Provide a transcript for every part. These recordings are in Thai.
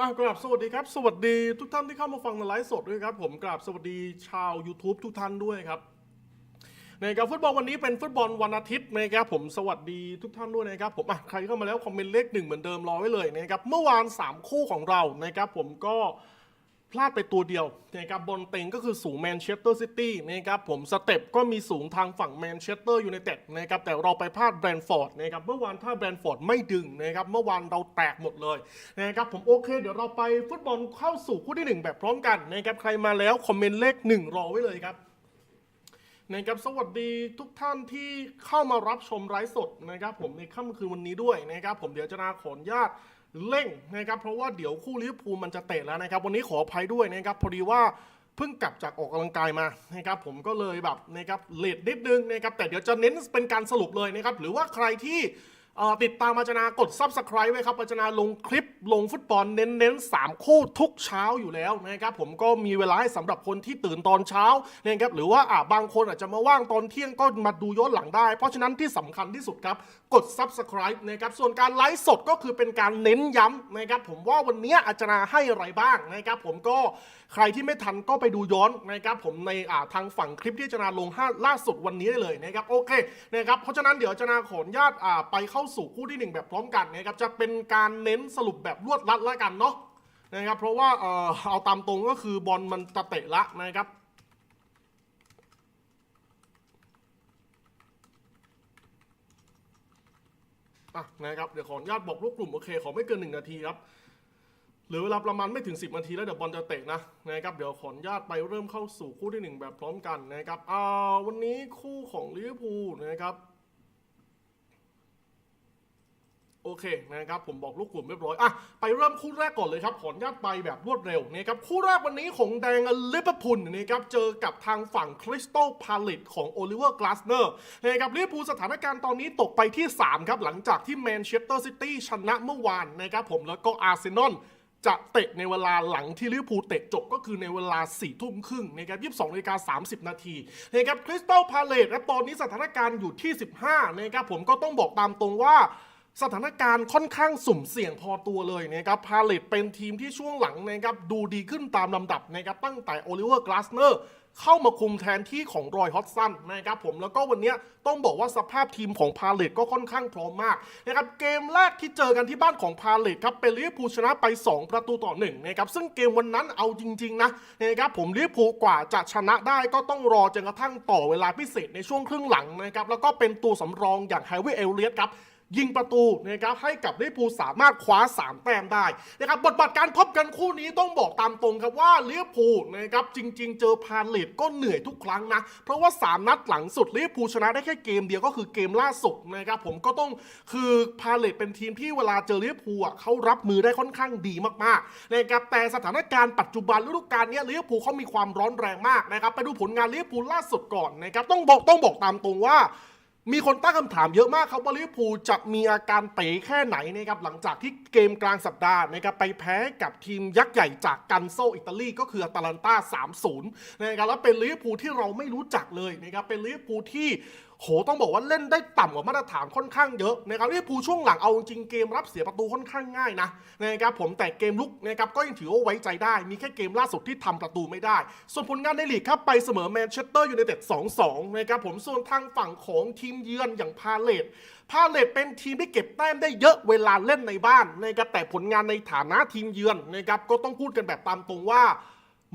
อ่ากราบสวัสดีครับ สวัสดีทุกท่านที่เข้ามาฟังในไลฟ์สดด้วยครับ ผมกราบสวัสดีชาว YouTube ทุกท่านด้วยครับนะครับฟุตบอลวันนี้เป็นฟุตบอลวันอาทิตย์นะครับผมสวัสดีทุกท่านด้วยนะครับผมอะใครเข้ามาแล้วคอมเมนต์เลขหนึ่งเหมือนเดิมรอไว้เลยนะครับเมื่อวาน 3 คู่ของเรานะครับผมก็ พลาดไปตัวเดียวนะครับบอลเต็งก็คือสูงแมนเชสเตอร์ซิตี้นะครับผมสเต็ปก็มีสูงทางฝั่งแมนเชสเตอร์ยูไนเต็ดนะครับแต่เราไปพลาดแบรนฟอร์ดนะครับเมื่อวานถ้าแบรนฟอร์ดไม่ดึงนะครับเมื่อวานเราแตกหมดเลยนะครับผมโอเค เดี๋ยวเราไปฟุตบอลเข้าสู่คู่ที่หนึ่งแบบพร้อมกันนะครับใครมาแล้วคอมเมนต์เลขหนึ่งรอไว้เลยครับนะครับสวัสดีทุกท่านที่เข้ามารับชมไลฟ์สดนะครับผมในค่ำคืนวันนี้ด้วยนะครับผมเดี๋ยวจะนาขออนุญาต เร่งนะครับเพราะว่าเดี๋ยวคู่ลิเวอร์พูลมันจะเตะแล้วนะครับ วันนี้ขออภัยด้วยนะครับพอดีว่าเพิ่งกลับจากออกกำลังกายมานะครับผมก็เลยแบบนะครับเลดนิดนึงนะครับแต่เดี๋ยวจะเน้นเป็นการสรุปเลยนะครับหรือว่าใครที่ ติดตามอาจารย์กด Subscribe ไว้ครับอาจารย์ลงคลิปลงฟุตบอลเน้นๆ 3 คู่ทุกเช้าอยู่แล้วนะครับผมก็มีเวลาให้สำหรับคนที่ตื่นตอนเช้านะครับหรือว่าบางคนอาจจะมาว่างตอนเที่ยงก็มาดูย้อนหลังได้ เพราะฉะนั้นที่สำคัญที่สุดครับกด Subscribe นะครับส่วนการไลฟ์สดก็คือเป็นการเน้นย้ำนะครับผมว่าวันนี้อาจารย์ให้อะไรบ้างนะครับผมก็ใครที่ไม่ทันก็ไปดูย้อนนะครับผมในาทางฝั่งคลิปที่อาจารย์ลงห้าล่าสุดวันนี้ได้เลยนะครับโอเคนะครับเพราะฉะนั้นเดี๋ยวอาจารย์ขออนุญาตไปเข้าสู่คู่ที่หนึ่งแบบพร้อมกันนะครับจะเป็นการเน้นสรุปแบบรวดรัดละกันเนาะนะครับเพราะว่าเอ่อเอาตามตรงก็คือบอลมันจะเตะละนะครับอะนะครับเดี๋ยวขออนุญาตบอกลูกกลุ่มโอเคขอไม่เกินหนึ่งนาทีครับหลือเวลาประมาณไม่ถึง 10นาทีแล้วเดี๋ยวบอลจะเตะนะนะครับเดี๋ยวขออนุญาตไปเริ่มเข้าสู่คู่ที่หนึ่งแบบพร้อมกันนะครับอ่าวันนี้คู่ของลิเวอร์พูลนะครับ โอเคนะครับผมบอกลูกกลุ่มเรียบร้อยอะไปเริ่มคู่แรกก่อนเลยครับขออนุญาตไปแบบรวดเร็วนะครับคู่แรกวันนี้ของแดงลิเวอร์พูลนะครับเจอกับทางฝั่งคริสตัลพาเลตของโอลิเวอร์กลาสเนอร์นะครับลิเวอร์พูลสถานการณ์ตอนนี้ตกไปที่ 3 ครับ หลังจากที่แมนเชสเตอร์ซิตี้ชนะเมื่อวานนะครับผมแล้วก็อาร์เซนอลจะเตะในเวลาหลังที่ลิเวอร์พูลเตะจบก็คือในเวลา4ี่ทุ่มครึ่งนะครับ22นาฬิกา30นาทีนะครับคริสตัลพาเลตและตอนนี้สถานการณ์อยู่ที่ 15นะครับผมก็ต้องบอกตามตรงว่า สถานการณ์ค่อนข้างสุ่มเสี่ยงพอตัวเลยนะครับพาเลตเป็นทีมที่ช่วงหลังนะครับดูดีขึ้นตามลำดับนะครับตั้งแต่โอลิเวอร์กลาสเนอร์เข้ามาคุมแทนที่ของรอยฮอตสันนะครับผมแล้วก็วันนี้ต้องบอกว่าสภาพทีมของพาเลตก็ค่อนข้างพร้อมมากนะครับเกมแรกที่เจอกันที่บ้านของพาเลตครับเป็นลิเวอร์พูลชนะไป 2 ประตูต่อ1นะครับซึ่งเกมวันนั้นเอาจริงๆนะนะครับผมลิเวอร์พูลกว่าจะชนะได้ก็ต้องรอจนกระทั่งต่อเวลาพิเศษในช่วงครึ่งหลังนะครับแล้วก็เป็นตัวสำรองอย่างไฮเวเอลเลียสครับ ยิงประตูนะครับให้กับลิเวอร์พูลสามารถคว้า 3 แต้มได้นะครับบทบาทการพบกันคู่นี้ต้องบอกตามตรงครับว่าลิเวอร์พูลนะครับจริง ๆ เจอพาเลตก็เหนื่อยทุกครั้งนะ เพราะว่า 3 นัดหลังสุดลิเวอร์พูลชนะได้แค่เกมเดียวก็คือเกมล่าสุดนะครับผมก็ต้องคือพาเลตเป็นทีมที่เวลาเจอลิเวอร์พูลอะเขารับมือได้ค่อนข้างดีมากๆนะครับแต่สถานการณ์ปัจจุบันฤดูกาลเนี้ยลิเวอร์พูลเขามีความร้อนแรงมากนะครับไปดูผลงานลิเวอร์พูลล่าสุดก่อนนะครับต้องบอกต้องบอกตามตรงว่า มีคนตั้งคำถามเยอะมากครับว่าลิเวอร์พูลจะมีอาการเป๋แค่ไหนนะครับหลังจากที่เกมกลางสัปดาห์นะครับไปแพ้กับทีมยักษ์ใหญ่จากกันโซอิตาลีก็คืออตาลันตา3-0นะครับแล้วเป็นลิเวอร์พูลที่เราไม่รู้จักเลยนะครับเป็นลิเวอร์พูลที่ โหต้องบอกว่าเล่นได้ต่ำกว่ามาตรฐานค่อนข้างเยอะนะครับลิเวอร์พูลช่วงหลังเอาจริงเกมรับเสียประตูค่อนข้างง่ายนะนะครับผมแต่เกมลุกนะครับก็ยังถือว่าไว้ใจได้ มีแค่เกมล่าสุดที่ทำประตูไม่ได้ ส่วนผลงานในลีกครับไปเสมอแมนเชสเตอร์ยูไนเต็ด 2-2 นะครับผมส่วนทางฝั่งของทีมเยือนอย่างพาเลตพาเลตเป็นทีมที่เก็บแต้มได้เยอะเวลาเล่นในบ้านนะครับแต่ผลงานในฐานะทีมเยือนนะครับก็ต้องพูดกันแบบตามตรงว่า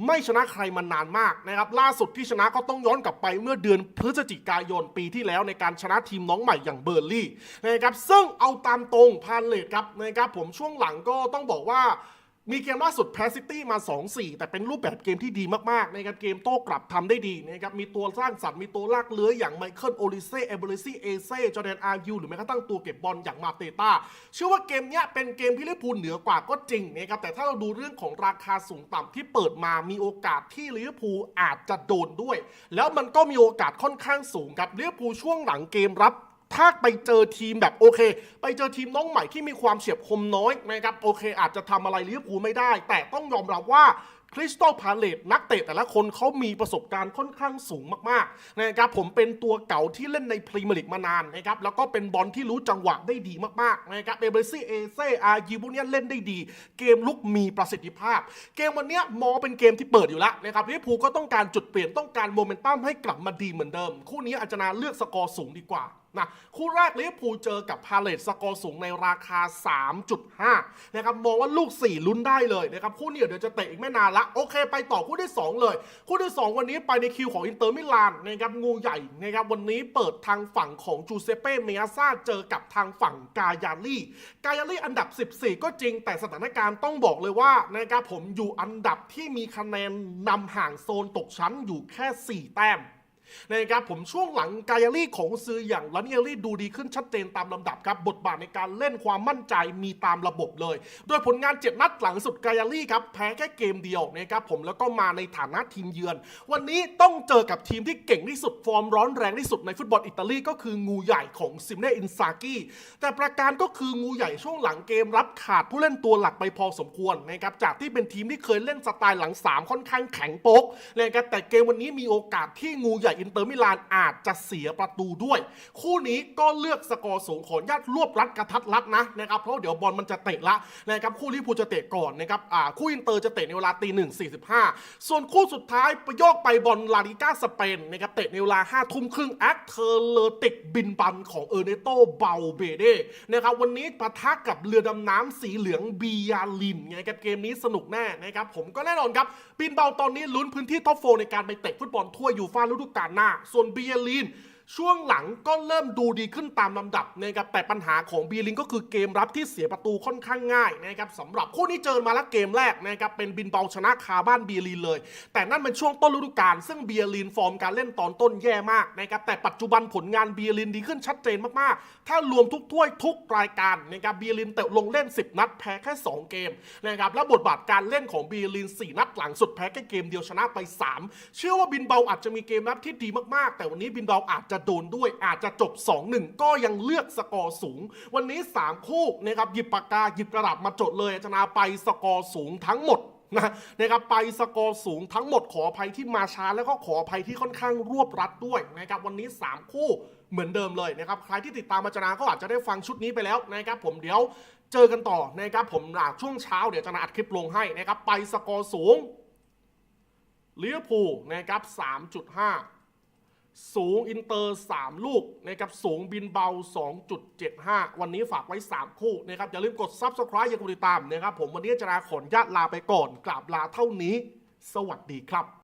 ไม่ชนะใครมานานมากนะครับ ล่าสุดที่ชนะก็ต้องย้อนกลับไปเมื่อเดือนพฤศจิกายนปีที่แล้วในการชนะทีมน้องใหม่อย่างเบอร์ลี่นะครับซึ่งเอาตามตรงพาเลตครับนะครับผมช่วงหลังก็ต้องบอกว่า มีเกมล่าสุดแพ้ซิตี้มา 2-4 แต่เป็นรูปแบบเกมที่ดีมาก ๆ นะครับ เกมโต้กลับทำได้ดีนะครับ มีตัวสร้างสรรค์มีตัวลากเลื้อยอย่างไมเคิลโอลิเซ่เอเบริซี่เอเซ่จอแดนอาร์ยูหรือแม้กระทั่งตัวเก็บบอลอย่างมาเตต้าเชื่อว่าเกมเนี้ยเป็นเกมที่ลิเวอร์พูลเหนือกว่าก็จริงนะครับแต่ถ้าเราดูเรื่องของราคาสูงต่ำที่เปิดมามีโอกาสที่ลิเวอร์พูลอาจจะโดนด้วย แล้วมันก็มีโอกาสค่อนข้างสูงครับลิเวอร์พูลช่วงหลังเกมรับ ถ้าไปเจอทีมแบบโอเค ไปเจอทีมน้องใหม่ที่มีความเฉียบคมน้อยนะครับโอเค อาจจะทำอะไรลิเวอร์พูลไม่ได้ แต่ต้องยอมรับว่าคริสตัลพาเลตนักเตะแต่ละคนเขามีประสบการณ์ค่อนข้างสูงมากๆนะครับผมเป็นตัวเก่าที่เล่นในพรีเมียร์ลีกมานานนะครับแล้วก็เป็นบอลที่รู้จังหวะได้ดีมากๆนะครับเอเบซี่เอเซอาร์ยีพวกนี้เล่นได้ดี เกมลุกมีประสิทธิภาพ เกมวันนี้มอเป็นเกมที่เปิดอยู่แล้วนะครับลิเวอร์พูลก็ต้องการจุดเปลี่ยนต้องการโมเมนตัมให้กลับมาดีเหมือนเดิม คู่นี้อาจารย์เลือกสกอร์สูงดีกว่า นะคู่แรกลิเวอร์พูลเจอกับพาเลตสกอร์สูงในราคา 3.5 นะครับมองว่าลูก 4 ลุ้นได้เลยนะครับคู่นี้เดี๋ยวจะเตะอีกไม่นานละโอเค ไปต่อคู่ที่ 2 เลย คู่ที่ 2 วันนี้ไปในคิวของอินเตอร์มิลานนะครับงูใหญ่นะครับวันนี้เปิดทางฝั่งของจูเซเป้เมียซ่าเจอกับทางฝั่งกายาลี่กายาลี่อันดับ 14 ก็จริงแต่สถานการณ์ต้องบอกเลยว่านะครับผมอยู่อันดับที่มีคะแนนนำห่างโซนตกชั้นอยู่แค่ 4 แต้ม นะครับผมช่วงหลังกายาลี่ของซื้ออย่างลันเอลี่ดูดีขึ้นชัดเจนตามลำดับครับบทบาทในการเล่นความมั่นใจมีตามระบบเลย โดยผลงาน 7 นัดหลังสุดกายาลี่ครับแพ้แค่เกมเดียวนะครับผมแล้วก็มาในฐานะทีมเยือน วันนี้ต้องเจอกับทีมที่เก่งที่สุดฟอร์มร้อนแรงที่สุดในฟุตบอลอิตาลีก็คืองูใหญ่ของซิมเน่อินซากิแต่ประการก็คืองูใหญ่ช่วงหลังเกมรับขาดผู้เล่นตัวหลักไปพอสมควรนะครับจากที่เป็นทีมที่เคยเล่นสไตล์หลังสามค่อนข้างแข็งโป๊กนะครับแต่เกมวันนี้มีโอกาสที่งูใหญ่อินเตอร์มิลานอาจจะเสียประตูด้วย คู่นี้ก็เลือกสกอร์สูงขออนุญาตรวบรัดกระทัดรัดนะนะครับเพราะเดี๋ยวบอลมันจะเตะละนะครับคู่ลิเวอร์พูลจะเตะก่อนนะครับอ่าคู่อินเตอร์จะเตะในเวลาตีหนึ่งสี่สิบห้าส่วนคู่สุดท้ายไปโยกไปบอลลาลิก้าสเปนนะครับเตะในเวลาห้าทุ่มครึ่งแอคเทอร์เลติกบินบันของเออร์เนโตเบาเบเดนะครับวันนี้ปะทะกับเรือดำน้ำสีเหลืองบียาลินไงกับเกมนี้สนุกแน่นะครับผมก็แน่นอนครับบินเบาตอนนี้ลุ้นพื้นที่ท็อปโฟในการไปเตะฟุตบอลทั่วยูฟ่าฤดูกาลหน้า ส่วนเบียาลิน ช่วงหลังก็เริ่มดูดีขึ้นตามลำดับนะครับแต่ปัญหาของบีลิงก็คือเกมรับที่เสียประตูค่อนข้างง่ายนะครับสำหรับคู่นี้เจอมาแล้วเกมแรกนะครับเป็นบินเบาชนะคาบ้านบีลินเลย แต่นั่นเป็นช่วงต้นฤดูกาลซึ่งบีลินฟอร์มการเล่นตอนต้นแย่มากนะครับแต่ปัจจุบันผลงานบีลินดีขึ้นชัดเจนมากๆ ถ้ารวมทุกถ้วยทุกรายการนะครับบีลินเตะลงเล่น 10 นัดแพ้แค่ 2 เกมนะครับและบทบาทการเล่นของบีลิน 4 นัดหลังสุดแพ้แค่เกมเดียวชนะไป 3 เชื่อว่าบินเบาอาจจะมีเกมรับที่ดีมากๆ แต่วันนี้บินเบาอาจจะโดนด้วยอาจจะจบ 2-1 ก็ยังเลือกสกอร์สูง วันนี้ 3 คู่นะครับหยิบปากกาหยิบกระดาษมาจดเลยชนะไปสกอร์สูงทั้งหมดนะนะครับไปสกอร์สูงทั้งหมดขออภัยที่มาช้าแล้วก็ขออภัยที่ค่อนข้างรวบรัดด้วยนะครับวันนี้ 3 คู่เหมือนเดิมเลยนะครับใครที่ติดตามมาจนาก็อาจจะได้ฟังชุดนี้ไปแล้วนะครับผมเดี๋ยวเจอกันต่อนะครับผมช่วงเช้าเดี๋ยวจะนาอัดคลิปลงให้นะครับไปสกอร์สูงลิเวอร์พูลนะครับ3.5 สูงอินเตอร์ 3 ลูกนะครับสูงบินเบา 2.75 วันนี้ฝากไว้ 3 คู่นะครับอย่าลืมกด Subscribe อย่าลืมติดตามนะครับผมวันนี้จะลาขออนุญาตลาไปก่อนกราบลาเท่านี้ สวัสดีครับ